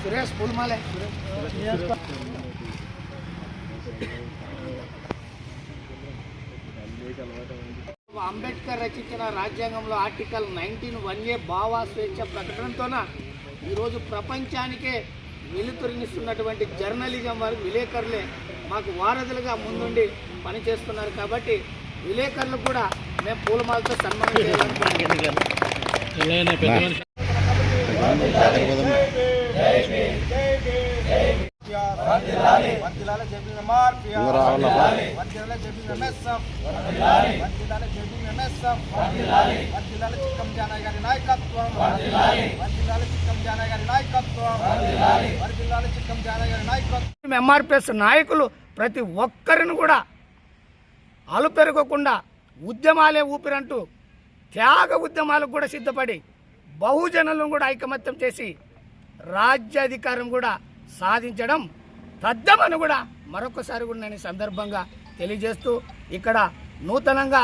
సురేష్ పూలమాలే అంబేద్కర్ రచించిన రాజ్యాంగంలో article nineteen one ఏ భావ స్వేచ్ఛ ప్రకటనతోన ఈరోజు ప్రపంచానికే వెలుతురినిస్తున్నటువంటి జర్నలిజం వారు విలేకరులే. మాకు వారధులుగా ముందుండి పనిచేస్తున్నారు కాబట్టి విలేకరులు కూడా మేము పూలమాలతో సన్మానం చేయాలనుకుంటున్నాం నాయకత్వం నాయకత్వం ఎంఆర్పిఎస్ నాయకులు ప్రతి ఒక్కరిని కూడా అలుపెరగకుండా ఉద్యమాలే ఊపిరంటూ త్యాగ ఉద్యమాలకు కూడా సిద్ధపడి బహుజనులను కూడా ఐకమత్యం చేసి రాజ్యాధికారం కూడా సాధించడం తద్దమని కూడా మరొకసారి కూడా నేను సందర్భంగా తెలియజేస్తూ ఇక్కడ నూతనంగా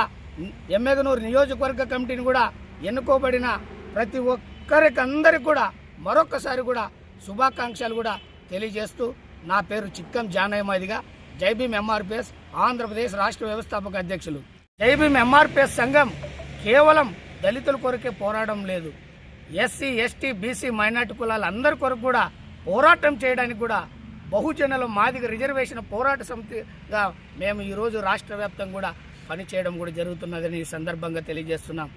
ఎమ్మెగనూరు నియోజకవర్గ కమిటీని కూడా ఎన్నుకోబడిన ప్రతి ఒక్కరికి అందరికి కూడా మరొకసారి కూడా శుభాకాంక్షలు కూడా తెలియజేస్తూ నా పేరు చిక్కం జానయ్యమాదిగా. జైభీం ఎంఆర్పిఎస్ ఆంధ్రప్రదేశ్ రాష్ట్ర వ్యవస్థాపక అధ్యక్షులు. జైభీం ఎంఆర్పిఎస్ సంఘం కేవలం దళితుల కొరకే పోరాటం లేదు. ఎస్సీ ఎస్టీ బీసీ మైనార్టీ కులాల అందరి కొరకు కూడా పోరాటం చేయడానికి కూడా బహుజనుల మాదిగ రిజర్వేషన్ పోరాట సమితిగా మేము ఈరోజు రాష్ట్ర వ్యాప్తంగా కూడా పనిచేయడం కూడా జరుగుతున్నదని ఈ సందర్భంగా తెలియజేస్తున్నాం.